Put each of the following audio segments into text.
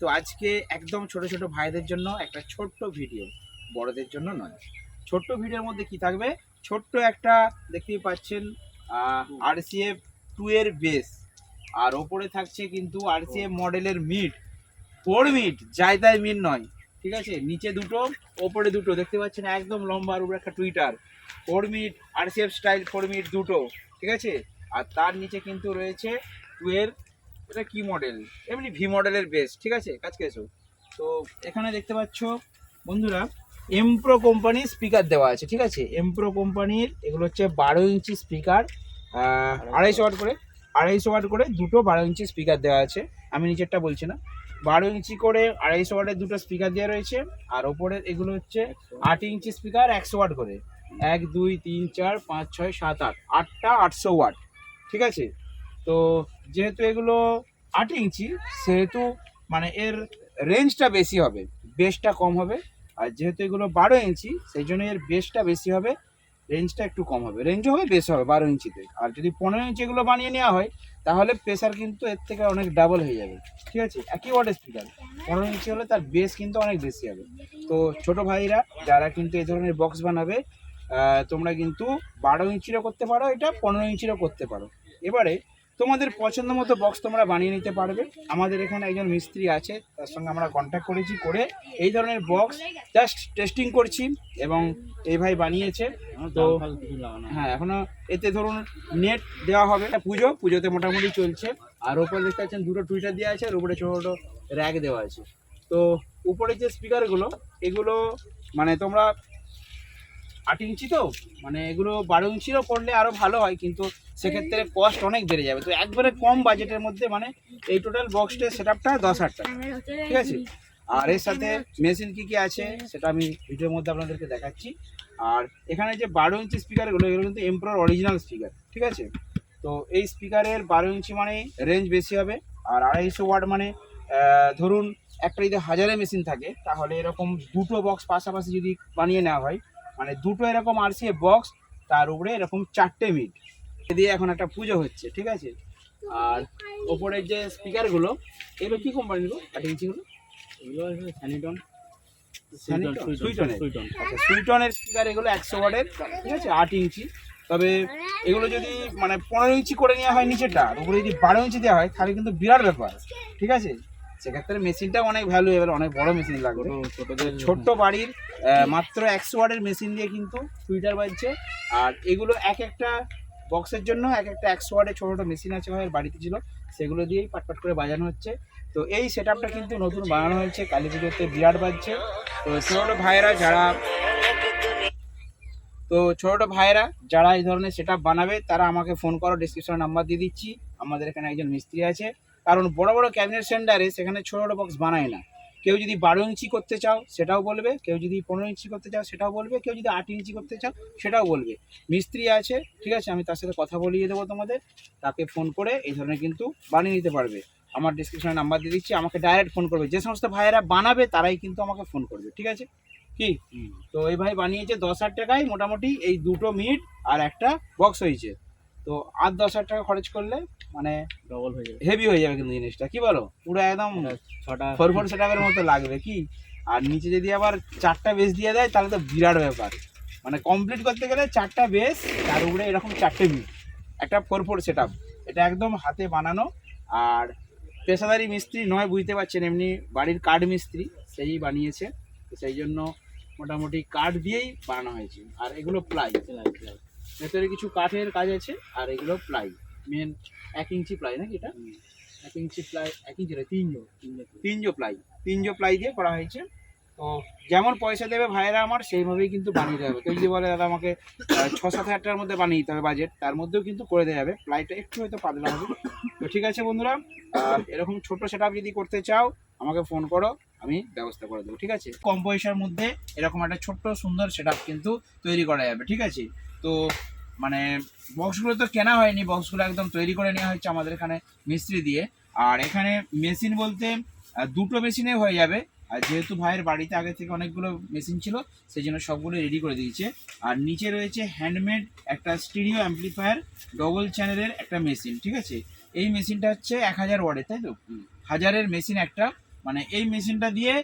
তো আজকে একদম ছোট ছোট ভাইদের জন্য একটা ছোট্ট ভিডিও, বড়দের জন্য নয়। ছোট্ট ভিডিওর মধ্যে কি থাকবে? ছোট্ট একটা দেখতেই পাচ্ছেন আরসিএফ টু এর বেস আর ওপরে থাকছে কিন্তু আরসিএফ মডেলের মিট ফোর মিট তাই মিট নয়, ঠিক আছে? নিচে দুটো, ওপরে দুটো, দেখতে পাচ্ছেন? একদম লম্বা, আর উপরে একটা টুইটার ফোর মিট আরসিএফ স্টাইল ফোর মিট দুটো, ঠিক আছে? আর তার নিচে কিন্তু রয়েছে টু এর এটা কি মডেল এমনি ভি মডেলের বেস ঠিক আছে? কাছকে এসো তো এখানে দেখতে পাচ্ছ বন্ধুরা এমপ্রো কোম্পানির স্পিকার দেওয়া আছে ঠিক আছে? এমপ্রো কোম্পানির এগুলো হচ্ছে বারো ইঞ্চি স্পিকার আড়াইশো ওয়াট করে আড়াইশো ওয়াট করে দুটো বারো ইঞ্চি স্পিকার দেওয়া আছে। আমি নিচেরটা বলছি না। বারো ইঞ্চি করে আড়াইশো ওয়াটের দুটো স্পিকার দেওয়া রয়েছে আর ওপরের এগুলো হচ্ছে আট ইঞ্চি স্পিকার একশো ওয়াট করে। এক দুই তিন চার পাঁচ ছয় সাত আট। আটটা আটশো ওয়াট ঠিক আছে? তো যেহেতু এগুলো আট ইঞ্চি, সেহেতু মানে এর রেঞ্জটা বেশি হবে বেসটা কম হবে। আর যেহেতু এগুলো বারো ইঞ্চি, সেই জন্য এর বেসটা বেশি হবে রেঞ্জটা একটু কম হবে। রেঞ্জও হবে বেশ হবে বারো ইঞ্চিতে। আর যদি পনেরো ইঞ্চি এগুলো বানিয়ে নেওয়া হয়, তাহলে প্রেশার কিন্তু এর থেকে অনেক ডাবল হয়ে যাবে। ঠিক আছে? একই ওয়াটের স্পিকার পনেরো ইঞ্চি হলে তার বেস কিন্তু অনেক বেশি হবে। তো ছোট ভাইরা, যারা কিন্তু এই ধরনের বক্স বানাবে তোমরা কিন্তু বারো ইঞ্চিরও করতে পারো, এটা পনেরো ইঞ্চিরও করতে পারো। এবারে তোমাদের পছন্দ মতো বক্স তোমরা বানিয়ে নিতে পারবে। আমাদের এখানে একজন মিস্ত্রি আছে তার সঙ্গে আমরা কন্ট্যাক্ট করেছি করে এই ধরনের বক্স জাস্ট টেস্টিং করছি এবং এই ভাই বানিয়েছে। তো হ্যাঁ এখনও এতে ধরুন নেট দেওয়া হবে। পুজো পুজোতে মোটামুটি চলছে। আর ওপরে দেখতে পাচ্ছেন দুটো টুইটার দেওয়া আছে আর উপরে ছোটো ছোটো র্যাক দেওয়া আছে। তো উপরে যে স্পিকারগুলো এগুলো মানে তোমরা আট ইঞ্চি তো? মানে এগুলো বারো ইঞ্চিরও করলে আরও ভালো হয়, কিন্তু সেক্ষেত্রে কস্ট অনেক বেড়ে যাবে। তো একবারে কম বাজেটের মধ্যে মানে এই টোটাল বক্সটার সেট আপটা দশ হাজার টাকা। ঠিক আছে? আর এর সাথে মেশিন কী কী আছে, সেটা আমি ভিডিওর মধ্যে আপনাদেরকে দেখাচ্ছি। আর এখানে যে বারো ইঞ্চি স্পিকারগুলো এগুলো কিন্তু এমপ্রোর অরিজিনাল স্পিকার ঠিক আছে? তো এই স্পিকারের বারো ইঞ্চি মানে রেঞ্জ বেশি হবে, আর আড়াইশো ওয়াট মানে ধরুন একটা যদি হাজারে মেশিন থাকে, তাহলে এরকম দুটো বক্স পাশাপাশি যদি বানিয়ে নেওয়া হয় মানে দুটো এরকম আরসিএ বক্স তার উপরে এরকম চারটে মিট দিয়ে এখন একটা পুজো হচ্ছে ঠিক আছে? আর ওপরের যে স্পিকারগুলো এগুলো কী কোম্পানির গো? ইঞ্চিগুলো স্যানিটন সুইটনের স্পিকার এগুলো একশো ওয়াটের ঠিক আছে? আট ইঞ্চি। তবে এগুলো যদি মানে পনেরো ইঞ্চি করে নেওয়া হয় নিচেটা উপরে যদি বারো ইঞ্চি দেওয়া হয় তাহলে কিন্তু বিরাট ব্যাপার ঠিক আছে? সেক্ষেত্রে মেশিনটা অনেক ভ্যালু এবার অনেক বড় মেশিন লাগবে। ছোট্ট বাড়ির মাত্র একশো ওয়ার্ডের মেশিন দিয়ে কিন্তু টুইটার বাজছে। আর এগুলো এক একটা বক্সের জন্য এক একটা একশো ওয়ার্ডের ছোটো ছোটো মেশিন আছে ভাইয়ের বাড়িতে ছিল। সেগুলো দিয়েই পাটপাট করে বাজানো হচ্ছে। তো এই সেট আপটা কিন্তু নতুন বানানো হয়েছে। কালী পুজোতে বিরাট বাজছে। তো ছোটো ভাইয়েরা যারা তো ছোটো ভাইয়েরা যারা এই ধরনের সেট বানাবে তারা আমাকে ফোন করো ডিসক্রিপশনে নাম্বার দিয়ে দিচ্ছি। আমাদের এখানে একজন মিস্ত্রি আছে। কারণ বড় বড় ক্যাবিনেট সেন্টারে সেখানে ছোটো ছোটো বক্স বানায় না। কেউ যদি বারো ইঞ্চি করতে চাও সেটাও বলবে। কেউ যদি পনেরো ইঞ্চি করতে চাও সেটাও বলবে। কেউ যদি আট ইঞ্চি করতে চাও সেটাও বলবে। মিস্ত্রি আছে ঠিক আছে? আমি তার সাথে কথা বলিয়ে দেবো তোমাদের। তাকে ফোন করে এই ধরনের কিন্তু বানিয়ে নিতে পারবে। আমার ডিসক্রিপশনে নাম্বার দিয়ে দিচ্ছি আমাকে ডাইরেক্ট ফোন করবে। যে সমস্ত ভাইয়েরা বানাবে তারাই কিন্তু আমাকে ফোন করবে ঠিক আছে? কি? তো এই ভাই বানিয়েছে দশ হাজার টাকায় মোটামুটি এই দুটো মিট আর একটা বক্স হয়েছে। তো আর দশ হাজার টাকা খরচ করলে মানে ডবল হয়ে যাবে। হেভি হয়ে যাবে কিন্তু জিনিসটা কি বলো? পুরো একদম ছটা ফোর ফোর সেটআপের মতো লাগবে কি? আর নিচে যদি আবার চারটা বেস দিয়ে দেয় তাহলে তো বিরাট ব্যাপার। মানে কমপ্লিট করতে গেলে চারটা বেস তার উপরে এরকম চারটে বিট একটা ফোর ফোর সেটআপ এটা একদম হাতে বানানো আর পেশাদারি মিস্ত্রি নয় বুঝতে পারছেন এমনি বাড়ির কাঠ মিস্ত্রি সেই বানিয়েছে। তো সেই জন্য মোটামুটি কাঠ দিয়েই বানানো হয়েছে। আর এগুলো প্লাই প্লাই প্লাই ভেতরে কিছু কাঠের কাজ আছে আর এগুলো প্লাই মেন এক ইঞ্চি প্লাই নাকি এটা? এক ইঞ্চি প্লাই এক ইঞ্চি নয় তিনজো তিনজো প্লাই। তিনজো প্লাই দিয়ে করা হয়েছে। তো যেমন পয়সা দেবে ভাইয়েরা আমার সেইভাবেই কিন্তু বানিয়ে হবে। কেউ যদি বলে দাদা আমাকে ছ সাত হাজার টাকার মধ্যে বানিয়ে দিতে হবে বাজেট তার মধ্যেও কিন্তু করে দেওয়া যাবে। প্লাইটা একটু হয়তো পাতলা হবে। তো ঠিক আছে বন্ধুরা এরকম ছোট সেট যদি করতে চাও আমাকে ফোন করো আমি ব্যবস্থা করে দেবো। ঠিক আছে? কম পয়সার মধ্যে এরকম একটা ছোট্ট সুন্দর সেট কিন্তু তৈরি করা যাবে। ঠিক আছে? তো মানে বক্সগুলো তো কেনা হয়নি বক্সগুলো একদম তৈরি করে নেওয়া হয়েছে আমাদের এখানে মিস্ত্রি দিয়ে। আর এখানে মেশিন বলতে দুটো মেশিনে হয়ে যাবে। আর যেহেতু ভাইয়ের বাড়িতে আগে থেকে অনেকগুলো মেশিন ছিল সেই জন্য সবগুলো রেডি করে দিয়েছে। আর নিচে রয়েছে হ্যান্ডমেড একটা স্টিরিও অ্যাম্পলিফায়ার ডবল চ্যানেলের একটা মেশিন ঠিক আছে? এই মেশিনটা হচ্ছে এক হাজার ওয়ার্ডের তাই তো? হাজারের মেশিন একটা। মানে এই মেশিনটা দিয়ে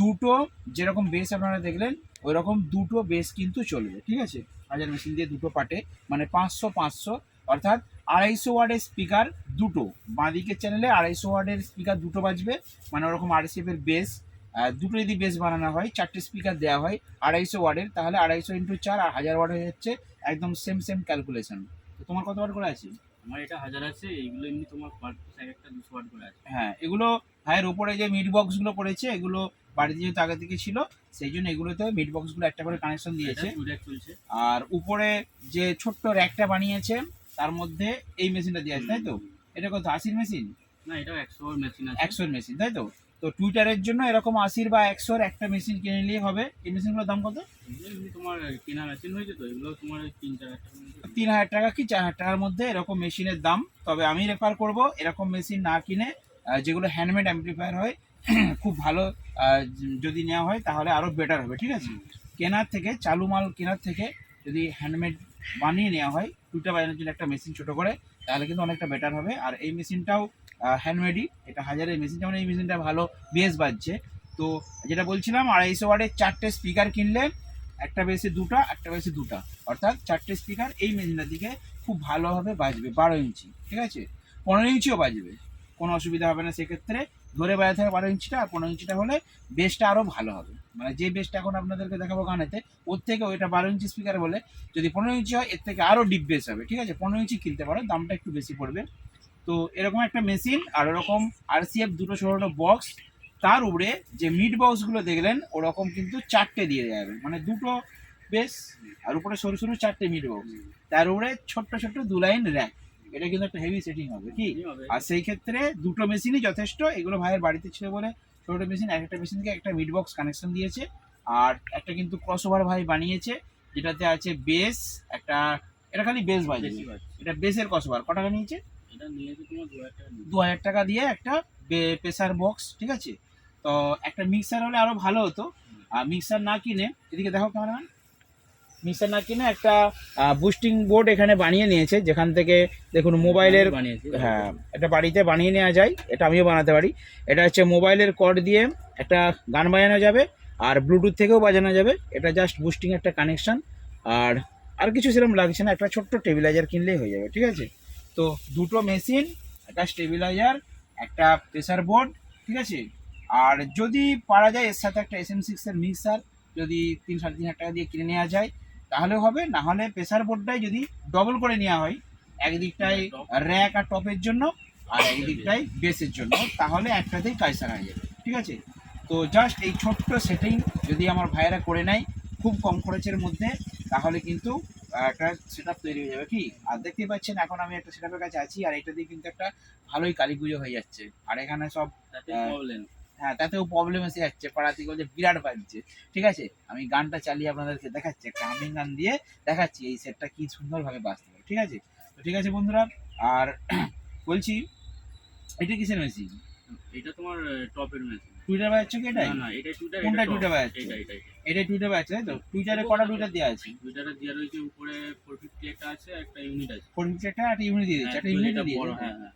দুটো যেরকম বেস আপনারা দেখলেন ওই রকম দুটো বেস কিন্তু চলবে ঠিক আছে? হাজার মেশিন দিয়ে দুটো পাটে মানে পাঁচশো পাঁচশো অর্থাৎ আড়াইশো ওয়ার্ডের স্পিকার দুটো। বাঁদিকের চ্যানেলে আড়াইশো ওয়ার্ডের স্পিকার দুটো বাজবে মানে ওরকম আরসিএফের বেস দুটো যদি বেস বানানো হয় চারটে স্পিকার দেওয়া হয় আড়াইশো ওয়ার্ডের তাহলে আড়াইশো ইন্টু চার আর হাজার ওয়ার্ড হয়ে যাচ্ছে একদম সেম সেম ক্যালকুলেশন তো তোমার কত ওয়ার্ড করে আছে? আমার এটা হাজার আছে এইগুলো এমনি তোমার একটা দুশো ওয়াট করে আছে। হ্যাঁ এগুলো ভাইয়ের ওপরে যে মিড বক্সগুলো পড়েছে এগুলো বাড়িতে যেহেতু আগে থেকে ছিল সেই জন্য এগুলোতে মিড বক্সগুলো একটা করে কানেকশন দিয়েছে। এটা আর উপরে যে ছোট্ট র্যাকটা বানিয়েছে তার মধ্যে এই মেশিনটা দেওয়া আছে তাই তো? এটা কত আশির মেশিন না এটাও একশো মেশিন একশোর মেশিন তাই তো? তো টুইটারের জন্য এরকম আশির বা একশোর একটা মেশিন কিনে নিলেই হবে। এই মেশিনগুলোর দাম কত? তোমার কেনা মেশিন হয়েছে তো এগুলো তোমার তিন চার হাজার তিন হাজার টাকা কি চার হাজার টাকার মধ্যে এরকম মেশিনের দাম। তবে আমি রেফার করব এরকম মেশিন না কিনে যেগুলো হ্যান্ডমেড অ্যাম্পলিফায়ার হয়, খুব ভালো যদি নেওয়া হয় তাহলে আরও বেটার হবে, ঠিক আছে? কেনার থেকে, চালু মাল কেনার থেকে যদি হ্যান্ডমেড বানিয়ে নেওয়া হয় দুটা বাজানোর জন্য একটা মেশিন ছোটো করে, তাহলে কিন্তু অনেকটা বেটার হবে। আর এই মেশিনটাও হ্যান্ডমেডই এটা হাজারের মেশিন যেমন এই মেশিনটা ভালো বেস বাজছে। তো যেটা বলছিলাম, আড়াইশো ওয়ার্ডের চারটে স্পিকার কিনলে, একটা বেসে দুটা, একটা বেসে দুটা। অর্থাৎ চারটে স্পিকার এই মেশিনটার দিকে খুব ভালোভাবে বাজবে বারো ইঞ্চি, ঠিক আছে? পনেরো ইঞ্চিও বাজবে। কোনো অসুবিধা হবে না, সেক্ষেত্রে ধরে বাজাতে থাকে বারো ইঞ্চিটা আর পনেরো ইঞ্চিটা হলে বেসটা আরও ভালো হবে। মানে যে বেসটা এখন আপনাদেরকে দেখাবো গানেতে, ওর থেকে ওইটা বারো ইঞ্চি স্পিকার বলে যদি পনেরো ইঞ্চি হয়, এর থেকে আরও ডিপ বেস হবে, ঠিক আছে? পনেরো ইঞ্চি কিনতে পারো, দামটা একটু বেশি পড়বে। তো এরকম একটা মেশিন আর ওরকম আরসিএফ দুটো ছোটো ছোটো বক্স তার উপরে যে মিড বক্সগুলো দেখলেন, ওরকম কিন্তু চারটে দিয়ে দেওয়া যাবে মানে দুটো বেস আর উপরে সরু সরু চারটে মিড বক্স তার উপরে ছোট্ট ছোট্ট দু লাইন র্যাক এটা কিন্তু একটা হেভি সেটিং হবে কি? আর সেই ক্ষেত্রে দুটো মেশিনই যথেষ্ট এগুলো ভাইয়ের বাড়িতে ছিল বলে ছোটো মেশিন এক একটা মেশিনকে একটা মিড বক্স কানেকশন দিয়েছে আর একটা কিন্তু ক্রস ওভার ভাই বানিয়েছে যেটাতে আছে বেস একটা এটা খালি বেস বাজে এটা বেসের ক্রস ওভার টাকা নিয়েছে। দু হাজার টাকা দিয়ে একটা প্রেসার বক্স ঠিক আছে? তো একটা মিক্সার হলে আরও ভালো হতো। আর মিক্সার না কিনে এদিকে দেখো ক্যামেরাম্যান মিক্সার না কিনে একটা বুস্টিং বোর্ড এখানে বানিয়ে নিয়েছে যেখান থেকে দেখুন মোবাইলের হ্যাঁ এটা বাড়িতে বানিয়ে নেওয়া যায় এটা আমিও বানাতে পারি। এটা হচ্ছে মোবাইলের কর্ড দিয়ে একটা গান বাজানো যাবে আর ব্লুটুথ থেকেও বাজানো যাবে। এটা জাস্ট বুস্টিং একটা কানেকশন আর আর কিছু সেরকম লাগছে না একটা ছোট্ট টেবিলাইজার কিনলেই হয়ে যাবে ঠিক আছে? তো দুটো মেশিন একটা স্টেবিলাইজার একটা প্রেসার বোর্ড ঠিক আছে? আর যদি পারা যায় এর সাথে একটা এস এম সিক্সের মিক্সার যদি তিন সাড়ে তিন হাজার টাকা দিয়ে কিনে নেওয়া যায় তাহলে হবে না হলে প্রেসার বোর্ডটাই যদি ডবল করে নেওয়া হয়, একদিকটায় র্যাক আর টপের জন্য আর একদিকটায় বেসের জন্য, তাহলে একটাতেই কাজ সারা হয়ে যাবে, ঠিক আছে? তো জাস্ট এই ছোট্ট সেটিং যদি আমার ভাইয়েরা করে নেয়, খুব কম খরচের মধ্যে, তাহলে কিন্তু একটা সেট তৈরি হয়ে যাবে। কি? আর দেখতেই পাচ্ছেন, এখন আমি একটা সেট কাছে আছি, আর এটা দিয়ে কিন্তু একটা ভালোই কালী পুজো হয়ে যাচ্ছে। আর এখানে সব হ্যাঁ। তাতেও প্রবলেম এসে যাচ্ছে। পাড়া থেকে বলছে বিরাট বাজছে। ঠিক আছে? আমি গানটা চালিয়ে আপনাদেরকে দেখাচ্ছি একটা আমিং গান দিয়ে দেখাচ্ছি এই সেটটা কি সুন্দরভাবে বাজতে পারে। ঠিক আছে? তো ঠিক আছে বন্ধুরা আর বলছি এটা কিসের মেশিন এটা তোমার টপের মেশিন টুইটার বাজাচ্ছে কি এটাই? না এটা টুইটার কোনটা টুইটার বাজাচ্ছে? এটা এটা এটা। টুইটার বাজাচ্ছে তাই তো? টুইটারে কটা টুইটার দেওয়া আছে? টুইটারে দেওয়া রয়েছে উপরে ফোর ফিফটি একটা আছে একটা ইউনিট আছে। ফোর ফিফটি একটা একটা ইউনিট দিয়ে একটা হ্যাঁ, ইউনিট দিয়ে হ্যাঁ হ্যাঁ।